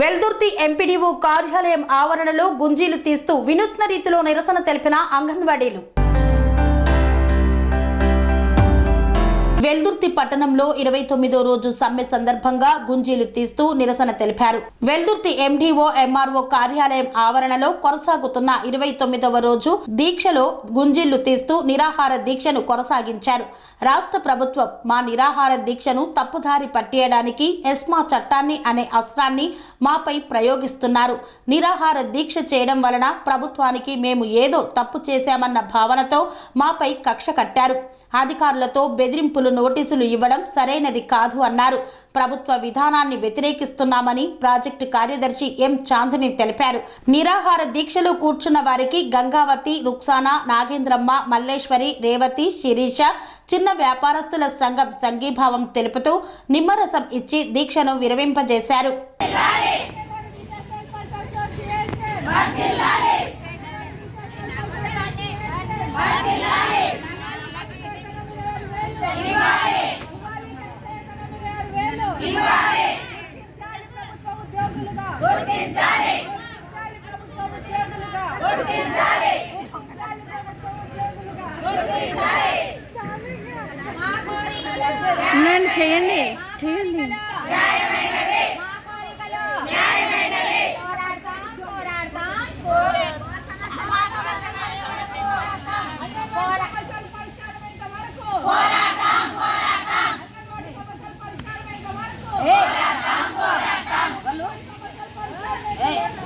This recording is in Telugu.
వెల్దుర్తి ఎంపీడీఓ కార్యాలయం ఆవరణలో గుంజీలు తీస్తూ వినూత్న రీతిలో నిరసన తెలిపిన అంగన్వాడీలు. వెల్దుర్తి పట్టణంలో ఇరవై తొమ్మిదో రోజు సమ్మె సందర్భంగా గుంజీలు తీస్తూ నిరసన తెలిపారు. వెల్దుర్తి ఎండీఓ ఎంఆర్ఓ కార్యాలయం ఆవరణలో కొనసాగుతున్న ఇరవై తొమ్మిదవ రోజు దీక్షలో గుంజీళ్ళు తీస్తూ నిరాహార దీక్షను కొనసాగించారు. రాష్ట్ర ప్రభుత్వం మా నిరాహార దీక్షను తప్పుదారి పట్టేయడానికి ఎస్మా చట్టాన్ని అనే అస్త్రాన్ని మాపై ప్రయోగిస్తున్నారు. నిరాహార దీక్ష చేయడం వలన ప్రభుత్వానికి మేము ఏదో తప్పు చేశామన్న భావనతో మాపై కక్ష కట్టారు. అధికారులతో బెదిరింపులు నోటీసులు ఇవ్వడం సరైనది కాదు అన్నారు. ప్రభుత్వ విధానాన్ని వ్యతిరేకిస్తున్నామని ప్రాజెక్టు కార్యదర్శి ఎం చాందిని తెలిపారు. నిరాహార దీక్షలో కూర్చున్న వారికి గంగావతి రుక్సానా నాగేంద్రమ్మ మల్లేశ్వరి రేవతి శిరీష చిన్న వ్యాపారస్తుల సంఘం సంఘీభావం తెలుపుతూ నిమ్మరసం ఇచ్చి దీక్షను విరమింపజేశారు. చేయండి చేయండి. ఉండండి